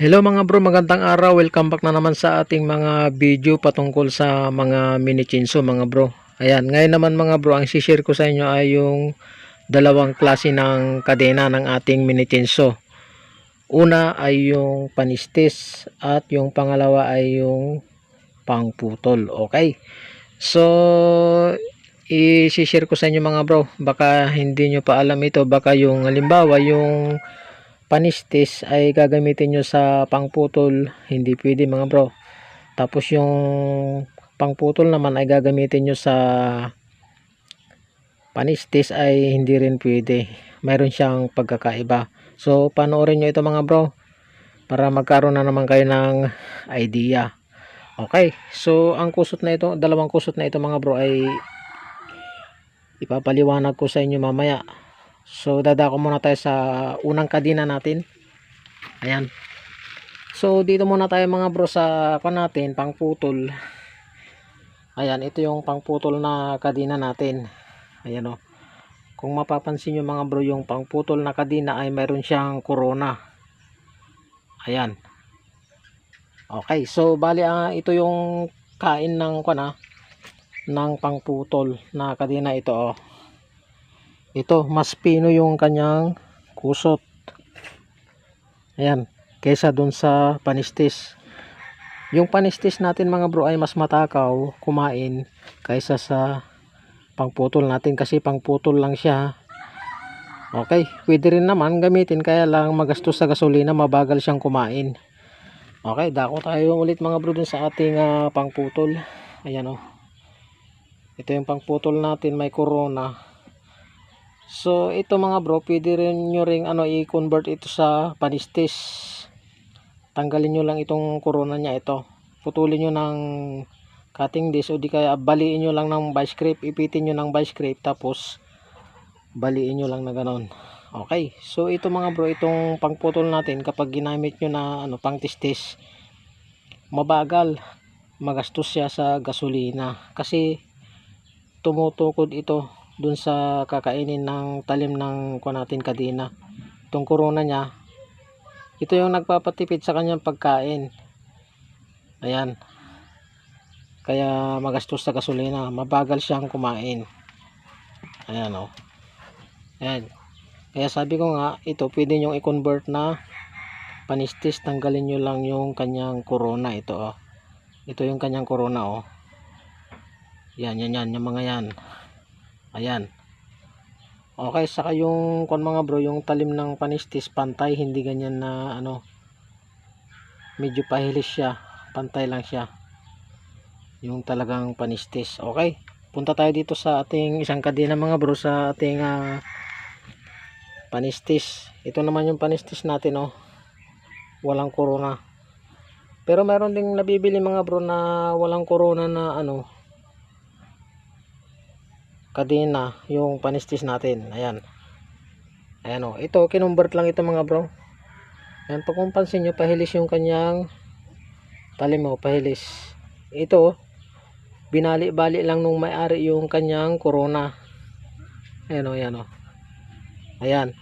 Hello mga bro, magandang araw. Welcome back na naman sa ating mga video patungkol sa mga mini chinso mga bro. Ayan, ngayon naman mga bro, ang share ko sa inyo ay yung dalawang klase ng kadena ng ating mini chinso. Una ay yung panistis at yung pangalawa ay yung pangputol. Okay? So, i-share ko sa inyo mga bro. Baka hindi nyo pa alam ito. Baka yung halimbawa yung panistis ay gagamitin nyo sa pangputol. Hindi pwede mga bro. Tapos yung pangputol naman ay gagamitin nyo sa panistis ay hindi rin pwede. Mayroon siyang pagkakaiba. So panoorin nyo ito mga bro para magkaroon na naman kayo ng idea. Okay so ang kusot na ito dalawang kusot na ito mga bro ay ipapaliwanag ko sa inyo mamaya So dadako muna tayo sa unang kadena natin. Ayan. So dito muna tayo mga bro sa kan natin pangputol. Ayan, ito yung pangputol na kadena natin. Ayan o. Kung mapapansin nyo mga bro, yung pangputol na kadena ay mayroon siyang corona. Ayan. Okay, so bali ah, ito yung kain ng kana ng pangputol na kadena ito oh ito mas pino yung kanyang kusot. Ayan kesa dun sa panistis. Yung panistis natin mga bro ay mas matakaw kumain kaysa sa pangputol natin kasi pangputol lang siya. Okay pwede rin naman gamitin kaya lang magastos sa gasolina mabagal siyang kumain. Okay dako tayo ulit mga bro dun sa ating uh, pangputol. Ayan o oh. ito yung pangputol natin may corona So ito mga bro, pwede rin nyo ring ano, i-convert ito sa panistis. Tanggalin nyo lang itong corona niya ito. Putulin nyo ng cutting disc o di kaya baliin nyo lang ng vice grip. Ipitin nyo ng vice grip tapos baliin nyo lang na ganon. Okay, so ito mga bro, itong pangputol natin kapag ginamit nyo na ano, pang tistis, mabagal. Magastos siya sa gasolina kasi tumutukod ito dun sa kakainin ng talim ng kuha natin kadina itong corona niya ito yung nagpapatipid sa kanyang pagkain. Ayan. Kaya magastos sa gasolina. Mabagal siyang kumain. Ayan o oh. ayan. Kaya sabi ko nga ito pwede nyong i-convert na panistis. Tanggalin nyo lang yung kanyang corona. Ito oh. ito yung kanyang corona oh. Yan yan yan. Yung mga yan ayan. Okay saka yung kon mga bro yung talim ng panistis pantay hindi ganyan na ano medyo pahilis siya. Pantay lang siya. Yung talagang panistis. Okay punta tayo dito sa ating isang kadena mga bro sa ating uh, panistis. Ito naman yung panistis natin oh. Walang corona. Pero meron ding nabibili mga bro na walang corona na ano kadena yung panistis natin. Ayan. Ayan o ito kinumbert lang ito mga bro. Ayan pag kung nyo pahilis yung kanyang talim mo pahilis. Ito binali-bali lang nung may-ari yung kanyang corona. Ayan o ayan o ayan.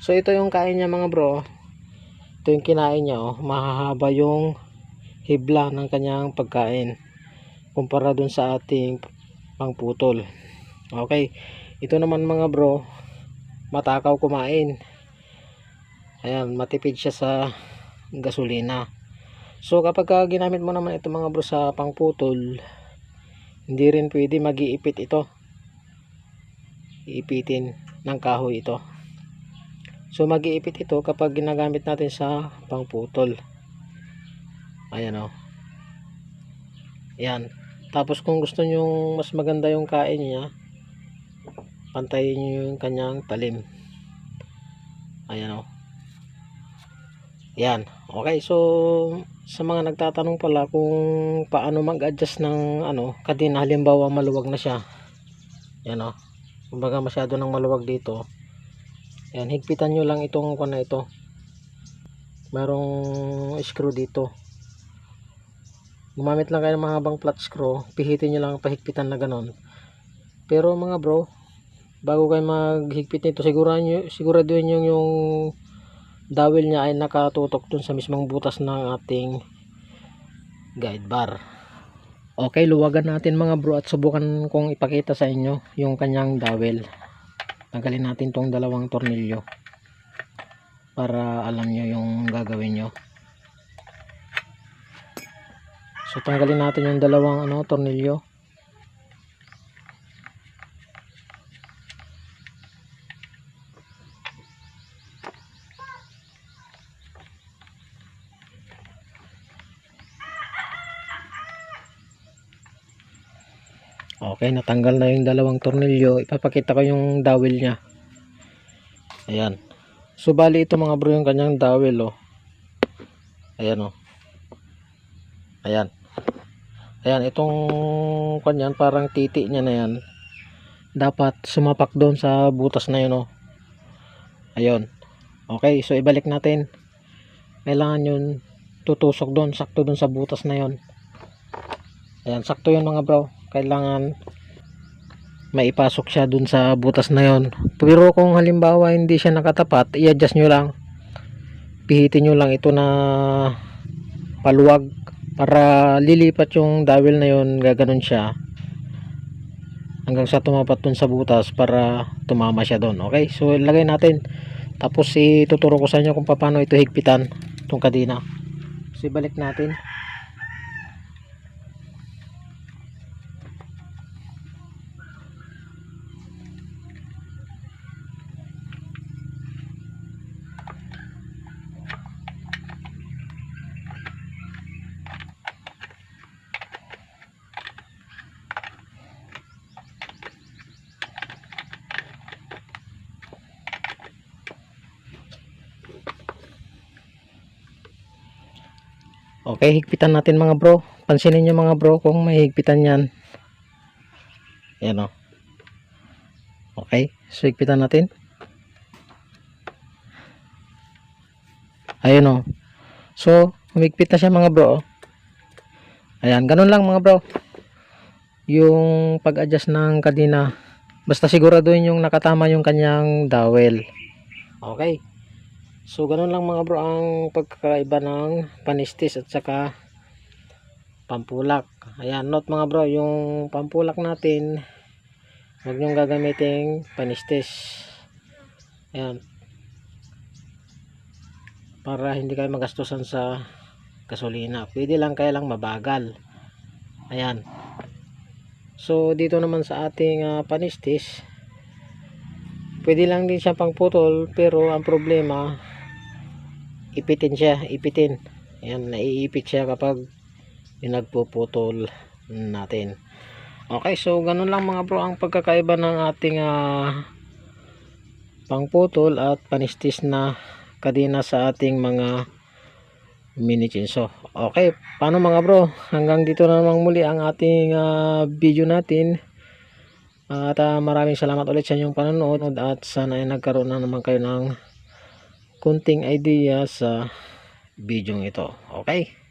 So ito yung kain niya mga bro. Ito yung kinain niya o mahahaba yung hibla ng kanyang pagkain kumpara dun sa ating pangputol okay. Ito naman mga bro matakaw kumain. Ayan matipid siya sa gasolina. So kapag uh, ginamit mo naman ito mga bro sa pangputol hindi rin pwede mag-iipit ito. Iipitin ng kahoy ito. So mag-iipit ito kapag ginagamit natin sa pangputol. Ayan o oh. ayan. Tapos kung gusto nyo mas maganda yung kain niya pantayin nyo yung kanyang talim. Ayan o yan okay so sa mga nagtatanong pala kung paano mag adjust ng ano kadina halimbawa maluwag na siya. Yan o kumbaga masyado nang maluwag dito. Yan higpitan nyo lang itong kuna ito. Merong screw dito. Gumamit lang kayo ng mga habang flat screw. Pihitin nyo lang pahigpitan na ganon. Pero mga bro bago kayo maghigpit nito siguraduhin nyo, siguraduhin nyo yung dowel niya ay nakatutok dun sa mismong butas ng ating guide bar. Okay, luwagan natin mga bro at subukan kong ipakita sa inyo yung kanyang dowel. Tanggalin natin tong dalawang tornilyo para alam nyo yung gagawin nyo. So tanggalin natin yung dalawang ano tornilyo. Okay, natanggal na yung dalawang tornilyo. Ipapakita ko yung dowel niya. Ayan. So, bali ito mga bro yung kanyang dowel, oh. Ayan, oh. Ayan. Ayan, itong kanyan, parang titi niya na yan. Dapat sumapak doon sa butas na yun, oh. Ayun. Okay, so ibalik natin. Kailangan yun tutusok doon, sakto doon sa butas na yun. Ayan, sakto yun mga bro. Kailangan maipasok siya dun sa butas na yon. Pero kung halimbawa hindi siya nakatapat, i-adjust nyo lang. Pihitin nyo lang ito na paluwag para lilipat yung dowel na yon, gaganon siya hanggang sa tumapat dun sa butas para tumama siya doon. Okay? So ilagay natin. Tapos ituturo ko sa inyo kung paano ito higpitan itong kadina. So ibalik natin. Okay, higpitan natin mga bro. Pansinin nyo mga bro kung may higpitan yan. Yan o. Okay, so higpitan natin. Ayun o. So, humigpit na siya mga bro. oh. Ayan, ganun lang mga bro. Yung pag-adjust ng kadina. Basta siguraduhin yung nakatama yung kanyang dowel. Okay. So, ganun lang mga bro ang pagkakaiba ng panistis at saka pampulak. Ayan, note mga bro, yung pampulak natin, huwag nyong gagamitin panistis. Ayan. Para hindi kayo magastusan sa gasolina. Pwede lang kaya lang mabagal. Ayan. So, dito naman sa ating ah, panistis, pwede lang din siya pangputol, pero ang problema, ipitin siya, ipitin. Ayan, naiipit siya kapag pinagpuputol natin. Okay, so ganun lang mga bro ang pagkakaiba ng ating ah, pangputol at panistis na kadina sa ating mga mini chainsaw. Okay, paano mga bro? Hanggang dito na naman muli ang ating ah, video natin. At ah, maraming salamat ulit sa inyong panonood at sana ay nagkaroon na naman kayo ng kunting idea sa video ito. Okay?